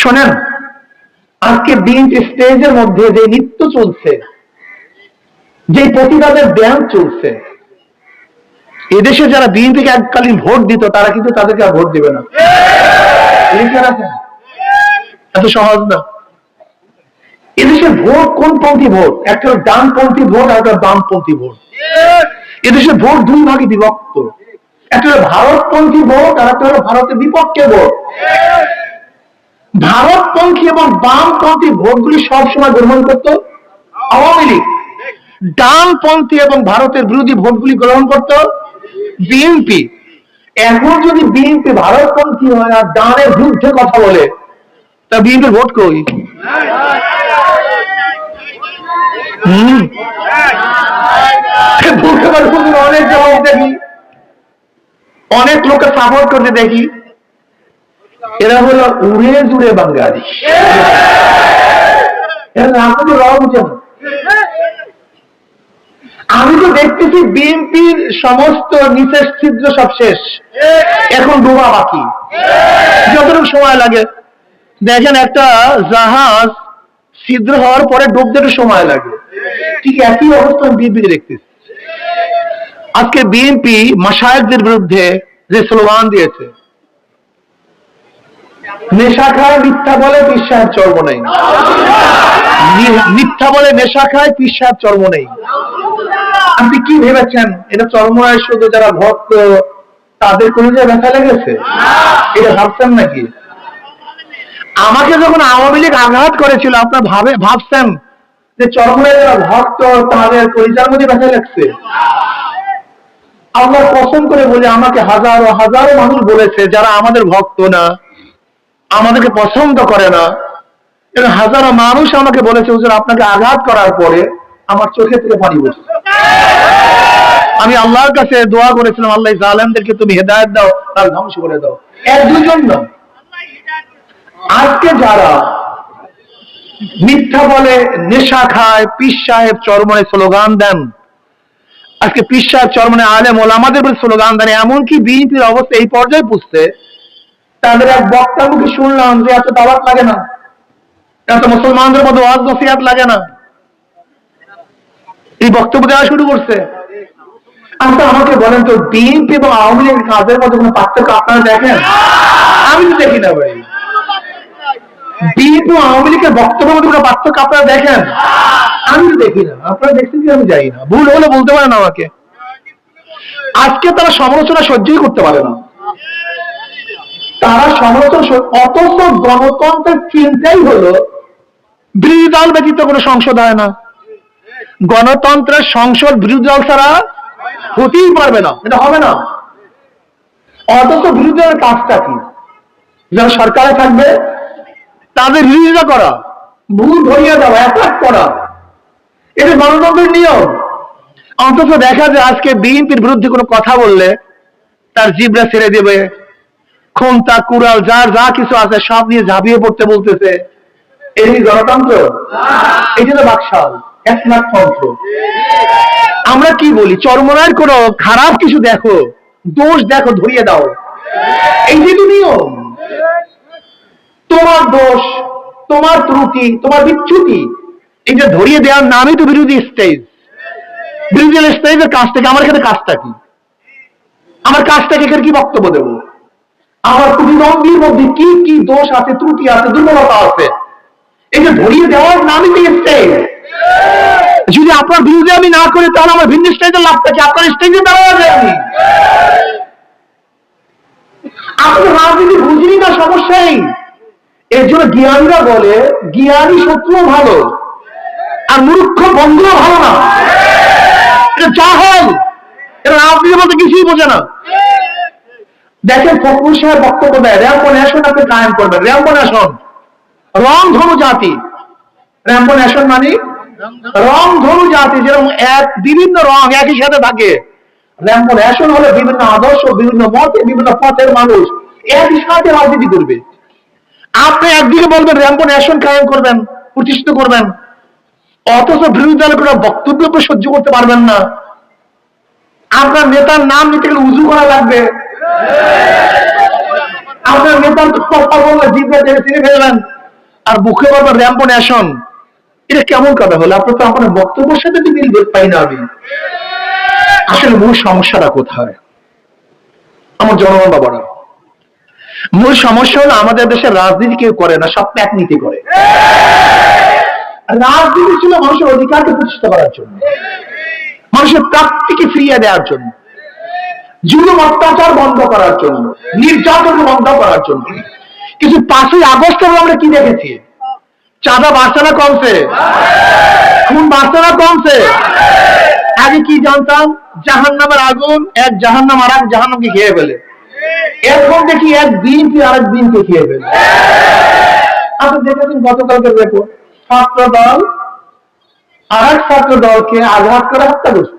শোনেন, আজকে বিএনপি স্টেজের মধ্যে যে নৃত্য চলছে, যে প্রতিবাদের ব্যায়াম চলছে, এদেশে যারা বিএনপিকে এককালীন ভোট দিত, তারা কিন্তু তাদেরকে আর ভোট দিবে না। এত সহজ না। এদেশে ভোট কোন পন্থী ভোট? একটা ডানপন্থী ভোট আর একটা বামপন্থী ভোট। এদেশে ভোট দুই ভাগে বিভক্ত। একটা ভারতপন্থী ভোট আর একটা হলো ভারতের বিপক্ষে ভোট। ভারতপন্থী এবং বামপন্থী ভোটগুলি সবসময় গ্রহণ করত আওয়ামী লীগ। ডানপন্থী এবং ভারতের বিরোধী ভোটগুলি গ্রহণ করত বিএনপি। এখন যদি বিএনপি ভারতপন্থী হয় আর ডানের বিরুদ্ধে কথা বলে, তা বিএনপির ভোট কই? অনেক জবাব দেখি। অনেক লোককে সাপোর্ট করতে দেখি। এরা হলো উড়ে জুড়ে বাঙালি। আমি তো দেখতেছি বিএনপির সমস্ত নিচের ছিদ্র সব শেষ। এখন ডোবা বাকি। যতটুকু সময় লাগে। দেখেন একটা জাহাজ ছিদ্র হওয়ার পরে ডুবতে একটু সময় লাগে। ঠিক একই অবস্থা বিএনপি দেখতেছি। আজকে বিএনপি মাসায়কদের বিরুদ্ধে যে স্লোগান দিয়েছে নেশা খায়, মিথ্যা বলে পিসার চর্ম নেই। মিথ্যা বলে নেশা খায় পিসার চর্ম নেই। আপনি কি ভেবেছেন? এটা চরমরায় শুধু যারা ভক্ত, তাদের কোনো যে ব্যথা লেগেছে? এটা ভাবছেন নাকি? আমাকে যখন আওয়ামী লীগ আঘাত করেছিল, আপনার ভাবে ভাবছেন যে চরমরায় যারা ভক্ত, তাদের পরিচার মধ্যে ব্যথা লাগছে? আল্লাহ পছন্দ করে বলে, আমাকে হাজারো হাজারো মানুষ বলেছে, যারা আমাদের ভক্ত না আমাদেরকে পছন্দ করে না। এবং হাজারো মানুষ আমাকে বলেছে, হুজুর, আপনাকে আঘাত করার পরে আমার চোখে থেকে পানি পড়ছে। আমি আল্লাহর কাছে দোয়া করেছিলাম, আল্লাহ জালেমদেরকে তুমি হেদায়ত দাও, তার ধ্বংস করে দাও। এক দুজন না আজকে যারা মিথ্যা বলে, নেশা খায় পিস সাহেব চরমনে স্লোগান দেন। আজকে পিস সাহেব চরমনে আলেম আমাদের স্লোগান দেন। এমনকি বিএনপির অবস্থা এই পর্যায়ে পুষছে তাদের এক বক্তার মুখে শুনলাম যে এত দাওয়াত লাগে না। এত মুসলমানদের মধ্যে ওয়াজ নসিহাত লাগে না। এই বক্তব্য দেওয়া শুরু করছে। আচ্ছা আমাকে বলেন তো বিএনপি এবং আওয়ামী লীগের কাজের মধ্যে কোনো পার্থক্য আপনারা দেখেন? আমি তো দেখি না ভাই। বিএনপি আওয়ামী লীগের বক্তব্যের মধ্যে কোনো পার্থক্য আপনারা দেখেন? আমি তো দেখি না। আপনারা দেখছেন কি আমি জানি না। ভুল হলে বলতে পারেন আমাকে। আজকে তারা সমালোচনা সহ্যই করতে পারে না। তারা সহ- অথচ গণতন্ত্রের চিন্তাই হলো বিরোধী দল ব্যতীত কোনো সংসদ হয় না। গণতন্ত্রের সংসদ বিরোধী দল ছাড়া হতেই পারবে না, এটা হবে না। অথচ বিরোধী দলের কাজটা কি? যারা সরকারে থাকবে, তাদের বিরোধিতা করা, ভুল ধরিয়ে দেওয়া অ্যাটাক করা, এটা গণতন্ত্রের নিয়ম। অন্তত দেখা যায় আজকে বিএনপির বিরুদ্ধে কোনো কথা বললে, তার জিবরা ছেড়ে দেবে। খুন্তা, কুড়াল, যার যা কিছু আছে সব নিয়ে ঝাঁপিয়ে পড়তে বলতেছে। এই গণতন্ত্র, এই জন্য বাকশাল একনাথতন্ত্র আমরা কি বলি? চরমনার কোন খারাপ কিছু দেখো, দোষ দেখো, ধরিয়ে দাও। এই যে তো নিয়ম। তোমার দোষ, তোমার ত্রুটি, তোমার বিচ্যুতি যে ধরিয়ে দেওয়ার নামই তো বিরোধী স্টেজ বিরোধী স্টেজের কাজটা কি আমার এখানে কাজটা কি? আমার কাজটাকে এখানে কি বক্তব্য দেবো? আমার প্রতিদ্বন্দ্বীর মধ্যে কি কি দোষ আছে, ত্রুটি আছে, দুর্বলতা আছে? এই যে ধরিয়ে দেওয়ার নামই স্টেজ যদি আপনার বিরুদ্ধে আমি না করি, তাহলে আমার ভিন্ন স্টেজের লাভটা কি? আপনার স্টেজে যায় আমি আপনি রাজনীতি বুঝিনি না সমস্যাই এর জন্য জ্ঞানীরা বলে, জ্ঞানী শত্রু ভালো, আর মূর্খ বন্ধুও ভালো না। এটা জাহল এটা রাজনীতি বলতে কিছুই বোঝে না। দেখেন ফখরুল সাহেব বক্তব্য দেয়, র্যাম্পো ন্যাশন আপনি কায়েম করবেন। র্যাম্পো ন্যাশন, রং ধনু জাতি। র্যাম্পো ন্যাশন মানে রং ধনু জাতি, যেরকম এক বিভিন্ন রং একই সাথে থাকে। র্যাম্পো ন্যাশন হলে বিভিন্ন আদর্শ, বিভিন্ন মতে, বিভিন্ন পথের মানুষ একই সাথে রাজনীতি করবে। আপনি একদিকে বলবেন র্যাম্পন ন্যাশন কায়েম করবেন, প্রতিষ্ঠিত করবেন। অথচ বিরোধী দলের কোনো বক্তব্য সহ্য করতে পারবেন না। আপনার নেতার নাম নিতে গেলে উজু করা লাগবে। আপনার নেতার কথা বললে জিভে ছিঁড়ে ফেলবেন আর বুকে বলবেন র্যাম্পো ন্যাশন এটা কেমন কথা হলো আপনার তো আপনার বক্তব্যের সাথে তো মিল পাই না আমি। আসলে মূল সমস্যাটা কোথায়? আমার জনগণ বাবারা, মূল সমস্যা হলো আমাদের দেশের রাজনীতি কেউ করে না, সব প্যাক নীতি করে। রাজনীতি ছিল মানুষের অধিকারকে প্রতিষ্ঠা করার জন্য, মানুষের প্রাপ্তিকে ফিরিয়ে দেওয়ার জন্য। জুলুম অত্যাচার বন্ধ করার জন্য নির্যাতন বন্ধ করার জন্য। কিন্তু পাঁচই আগস্ট আমরা কি দেখেছি? চাঁদা বাড়ছে না কমছে। খুন বাড়ছে না কমছে। আগে কি জানতাম? জাহান নামের আগুন, এক জাহান নাম আর এক জাহান নামকে খেয়ে ফেলে। এখন দেখি এক দিনকে আরেক দিনকে খেয়ে ফেলে। আপনি দেখেছেন গতকালকে রেকর্ড ছাত্র দল আর এক ছাত্র দলকে আঘাত করে হত্যা করছে।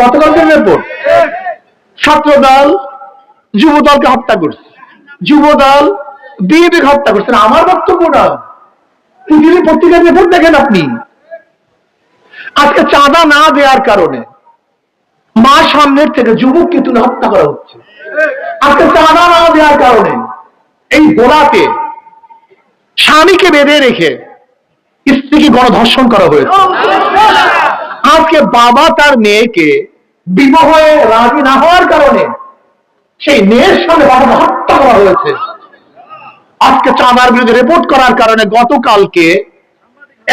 গতকালকে রিপোর্ট ছাত্র দল, যুব দলকে হত্যা করছে। যুব দল বিএনপি হত্যা করছে। আমার বক্তব্য না। পৃথিবীর পত্রিকার রিপোর্ট দেখেন আপনি। আজকে চাঁদা না দেওয়ার কারণে মা সামনের থেকে যুবককে তুলে হত্যা করা হচ্ছে। আজকে চাঁদা না দেওয়ার কারণে এই গোলাতে স্বামীকে বেঁধে রেখে স্ত্রীকে গণধর্ষণ করা হয়েছে। আজকে বাবা তার মেয়েকে বিবাহে রাজি না হওয়ার কারণে সেই মেয়ের সঙ্গে বাবাকে হত্যা করা হয়েছে। আজকে চাঁদার বিরুদ্ধে রিপোর্ট করার কারণে গতকালকে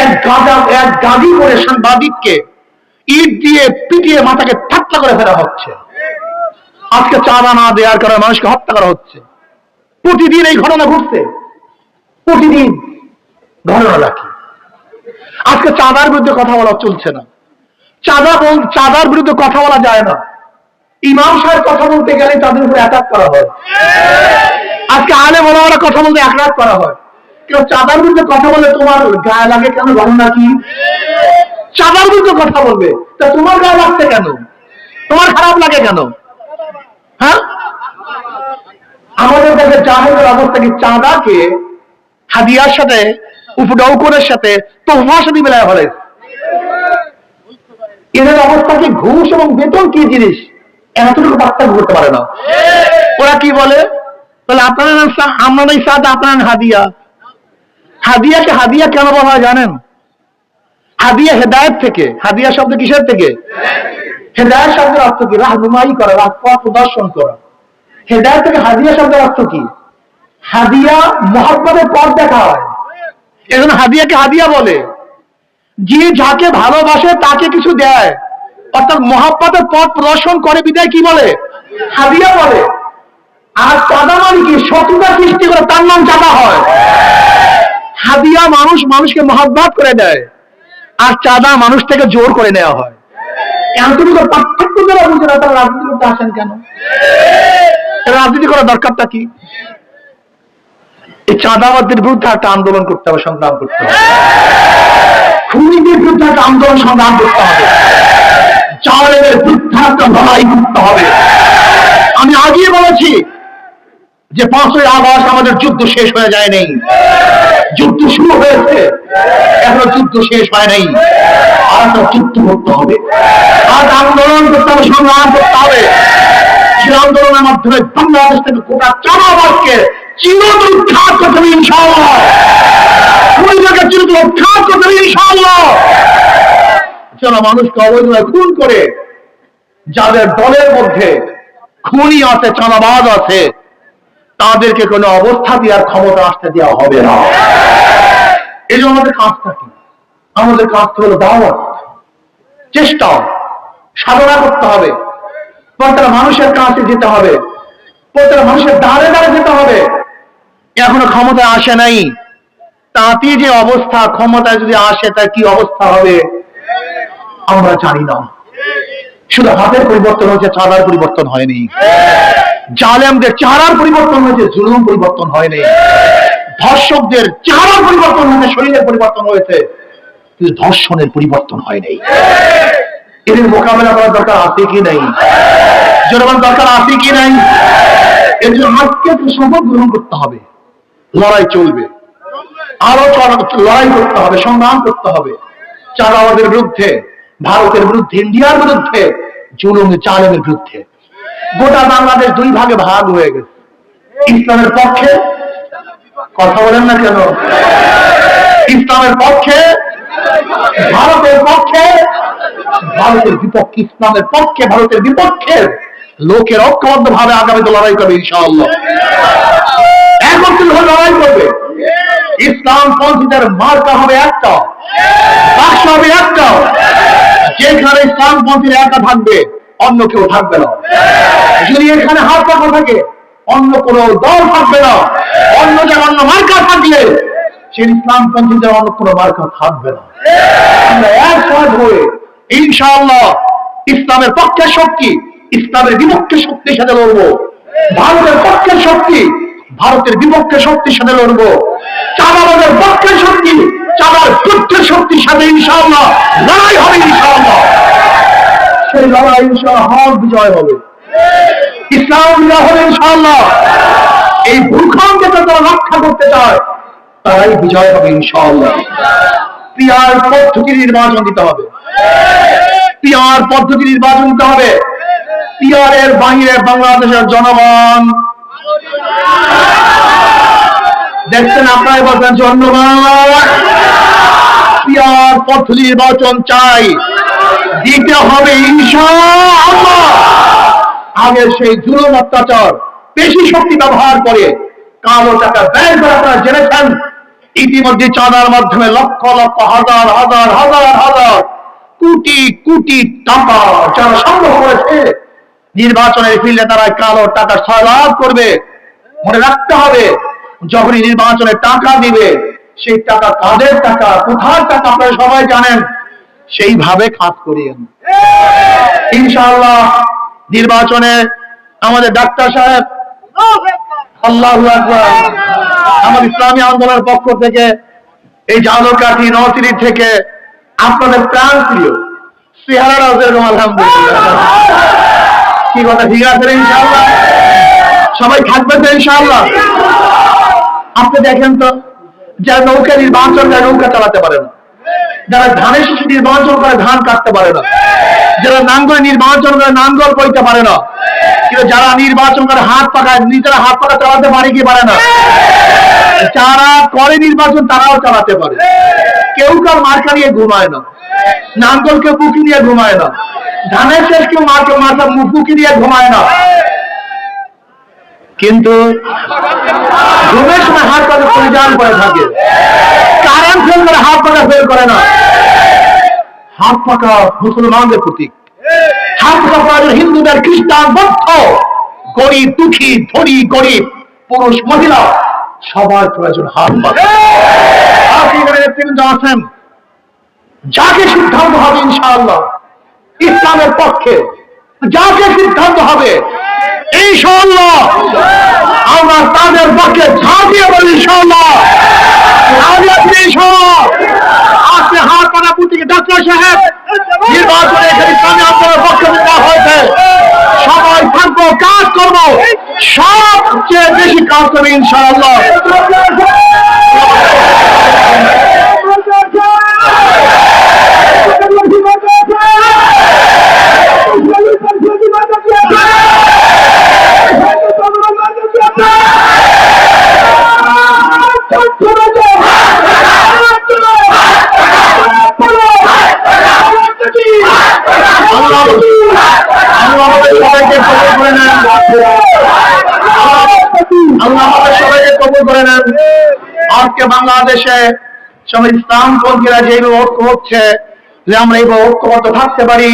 এক গাদা, এক গাদি করে সাংবাদিককে ইট দিয়ে পিটিয়ে মাথাকে ঠাট্টা করে ফেলা হচ্ছে। আজকে চাঁদা না দেওয়ার কারণে মানুষকে হত্যা করা হচ্ছে। প্রতিদিন এই ঘটনা ঘটছে। প্রতিদিন ঘটনা রাখি আজকে চাঁদার বিরুদ্ধে কথা বলা চলছে না। চাঁদা বল চাঁদার বিরুদ্ধে কথা বলা যায় না। ইমাম সাহেব কথা বলতে গেলে তাদের উপরে অ্যাটাক করা হয়। আজকে আলে বড় কথা বলতে অ্যাটাক করা হয়। কেউ চাঁদার বিরুদ্ধে কথা বলে তোমার গায়ে লাগে কেন ঘটনা কি? চাঁদার বিরুদ্ধে কথা বলবে। তা তোমার গায়ে লাগছে কেন? তোমার খারাপ লাগে কেন? হ্যাঁ? আমাদের দেশে জাহেদের অবস্থা কি? চাঁদাকে হাদিয়ার সাথে উপডৌকরের সাথে তোফার সাথে মেলায় ফেলে এদের অবস্থা কি ঘুষ এবং বেতন কি জিনিস? এতটুকু পাত্তা করতে পারে না। ওরা কি বলে? বলে আপনার নাম আমার নাম সাদ আপনার হাদিয়া। হাদিয়াকে হাদিয়া কেন বলা হয় জানেন? হাদিয়া হেদায়ত থেকে। হাদিয়া শব্দ কিসের থেকে? হেদায়ত শব্দের অর্থ কি? রাহনুমাই করা রাস্তা প্রদর্শন করা। হেদায়ত থেকে হাদিয়া শব্দের অর্থ কি? হাদিয়া মহাব্বতের পথ দেখা হয়। এজন্য হাদিয়াকে হাদিয়া বলে। যে যাকে ভালোবাসে তাকে কিছু দেয়। অর্থাৎ মহাব্বতের পথ প্রদর্শন করে বিদায় কি বলে? হাদিয়া বলে। আর চাঁদা মানে কি? শত্রুতা সৃষ্টি করে তার নাম চাঁদা হয়। হাদিয়া মানুষ মানুষকে মহাব্বত করে দেয়। আর চাঁদা মানুষ থেকে জোর করে নেওয়া হয়। এতটুকু পার্থক্য যারা বুঝে না তারা রাজনীতি করতে আসেন কেন? রাজনীতি করার দরকারটা কি? এই চাঁদাবাদদের বিরুদ্ধে একটা আন্দোলন করতে হবে, সংগ্রাম করতে হবে। খুনিদের বিরুদ্ধে একটা আন্দোলন সংগ্রাম করতে হবে। চালের বিরুদ্ধে একটা লড়াই করতে হবে। আমি আগিয়ে বলেছি যে পাঁচই আগস্ট আমাদের যুদ্ধ শেষ হয়ে যায় নেই যুদ্ধ শুরু হয়েছে, এখনও যুদ্ধ শেষ হয় নাই। আর একটা যুদ্ধ করতে হবে। আর আন্দোলন করতে হবে, সংগ্রাম করতে হবে। সেই আন্দোলনের মাধ্যমে বাংলাদেশ থেকে গোটা চামাবাদকে চিরদিন উৎখাত করতে হবে, ইনশাআল্লাহ। যারা মানুষকে অবৈধভাবে খুন করে, যাদের দলের মধ্যে খুনি আছে, চাঁদাবাজ আছে, তাদেরকে কোনো অবস্থা দেওয়ার ক্ষমতা আসতে দেওয়া হবে না। এই জন্য আমাদের কাজটা কি? আমাদের কাজটা হলো দাওয়াত, চেষ্টা, সাধনা করতে হবে। প্রত্যেকটা মানুষের কাছে যেতে হবে, প্রত্যেকটা মানুষের দাঁড়ে দাঁড়ে যেতে হবে। এখনও ক্ষমতায় আসে নাই। তাতে যে অবস্থা, ক্ষমতায় যদি আসে, তার কি অবস্থা হবে? আমরা জানি না। শুধু হাতের পরিবর্তন হয়েছে, চাঁদার পরিবর্তন হয়নি। জালেমদের চেহারার পরিবর্তন হয়েছে, জুলুম পরিবর্তন হয়নি। ধর্ষকদের চেহারার পরিবর্তন হয়েছে, শরীরের পরিবর্তন হয়েছে, কিন্তু ধর্ষণের পরিবর্তন হয়নি। এদের মোকাবেলা করার দরকার আছে কি নাই? জনগণ, দরকার আছে কি নাই? এর জন্য আজকে শপথ গ্রহণ করতে হবে। লড়াই চলবে। আরও চড়া- লড়াই করতে হবে, সংগ্রাম করতে হবে। চাঁদাবাদের বিরুদ্ধে, ভারতের বিরুদ্ধে, ইন্ডিয়ার বিরুদ্ধে, জুলুম চালেমের বিরুদ্ধে। গোটা বাংলাদেশ দুই ভাগে ভাগ হয়ে গেছে। ইসলামের পক্ষে, কথা বলেন না কেন? ইসলামের পক্ষে, ভারতের পক্ষে, ভারতের বিপক্ষে, ইসলামের পক্ষে, ভারতের বিপক্ষে লোকের ঐক্যবদ্ধ ভাবে আগামীতে লড়াই করবে ইনশাআল্লাহ। একত্রিত লড়াই করবে। ইসলাম পন্থীদের মার্কা হবে একটা। বাক্স হবে একটা। যেখানে ইসলাম পন্থীর একা থাকবে, অন্য কেউ থাকবে না। যদি এখানে হাত পাখা থাকে, অন্য কোন দল থাকবে না। অন্য যে অন্য মার্কা থাকলে, সে ইসলাম পন্থীদের অন্য কোনো মার্কা থাকবে না। আমরা একসাথ হয়ে, ইনশাআল্লাহ, ইসলামের পক্ষের শক্তি, ইসলামের বিপক্ষে শক্তির সাথে লড়বো। ভারতের পক্ষের শক্তি ভারতের বিপক্ষে শক্তির সাথে লড়বো। চাঁদাবাদের পক্ষের শক্তি, চাঁদার যুদ্ধের শক্তির সাথে লড়াই হবে ইনশাআল্লাহ। সেই লড়াই ইনশাআল্লাহ হক বিজয় হবে। ইসলাম বিজয় হবে ইনশাআল্লাহ। এই ভূখণ্ডকে যারা রক্ষা করতে চায়, তারাই বিজয় হবে ইনশাআল্লাহ। পিয়ার পদ্ধতি নির্বাচন দিতে হবে। পিয়ার পদ্ধতি নির্বাচন দিতে হবে। পিয়ারের বাহিরে বাংলাদেশের জনগণ দেখছেন আপনারা বলছেন ধন্যবাদ পিয়ার পদ্ধতি নির্বাচন চাই। দিতে হবে আগে সেই জুলুম অত্যাচার বেশি শক্তি ব্যবহার করে কালো টাকা ব্যয় করে আপনারা জেনেছেন, ইতিমধ্যে চাঁদার মাধ্যমে লক্ষ লক্ষ হাজার হাজার হাজার হাজার কোটি কোটি টাকা যারা সংগ্রহ করেছে নির্বাচনের ফিল্ডে তারা কালো টাকা সয়লাভ করবে। মনে রাখতে হবে, যখনই নির্বাচনে টাকা দিবে, সেই টাকা কাদের টাকা, কোথার টাকা, আপনারা সবাই জানেন, সেইভাবে খাত করিয়েন ইনশাআল্লাহ নির্বাচনে আমাদের ডাক্তার সাহেব, আল্লাহ আমার ইসলামী আন্দোলনের পক্ষ থেকে এই জালকাঠি নতিরি থেকে আপনাদের প্রাণ প্রিয় চেহারা এরকম আলহামদুলিল্লাহ। কি কথা, ঠিক আছে ইনশাআল্লাহ? সবাই থাকবে তো ইনশাআল্লাহ? আপনি দেখেন তো, যারা নৌকা নির্বাচন যারা নৌকা চালাতে পারে না, যারা ধানের শিশু নির্বাচন করে ধান কাটতে পারে না যারা নাঙ্গল নির্বাচন করে নাঙ্গল বইতে পারে না। কিন্তু যারা নির্বাচন করে হাত পাকায়, নিজেরা হাত পাকা চালাতে পারে কি পারে না? যারা করে নির্বাচন, তারাও চালাতে পারে। কেউ কার মার্কা নিয়ে ঘুমায় না। নাঙ্গল কেউ বুকি নিয়ে ঘুমায় না। ধানের শেষ কেউ মার্কা মার্কা বুকি নিয়ে ঘুমায় না। কিন্তু ঘুমের সময় হাত পাকা পরিচালন করে থাকে। কারেন্ট ফেল করে হাত পাকা ফেল করে না। হাত মুসলমানদের প্রতীক। হাত হিন্দুদের খ্রিস্টান, বৌদ্ধ, গরিব, দুঃখী, ধনী, গরিব, পুরুষ, মহিলা, সবার প্রয়োজন হাত আছেন। যাকে সিদ্ধান্ত হবে ইনশাআল্লাহ, ইসলামের পক্ষে যাকে সিদ্ধান্ত হবে, ইনশাআল্লাহ, আমরা তাদের পক্ষে ঝাঁপিয়ে বলি ইনশাআল্লাহ রাজি আছি ইনশাআল্লাহ আজকে হাত পাড়া পুতিকে ডাক্তার সাহেব নির্বাচনে এখানে ইসলামী আন্দোলনের পক্ষ থেকে হয়েছে। সবাই থাকব, কাজ করব। সবচেয়ে বেশি কাজ করবে ইনশাআল্লাহ আল্লাহ আল্লাহ আমাদের সবাইকে কবুল করে নেন আল্লাহ আমাদের সবাইকে কবুল করে নেন আজকে বাংলাদেশে সবাই ইসলাম পন্থীরা যেভাবে ঐক্য হচ্ছে যে আমরা এইভাবে ঐক্যবদ্ধ থাকতে পারি।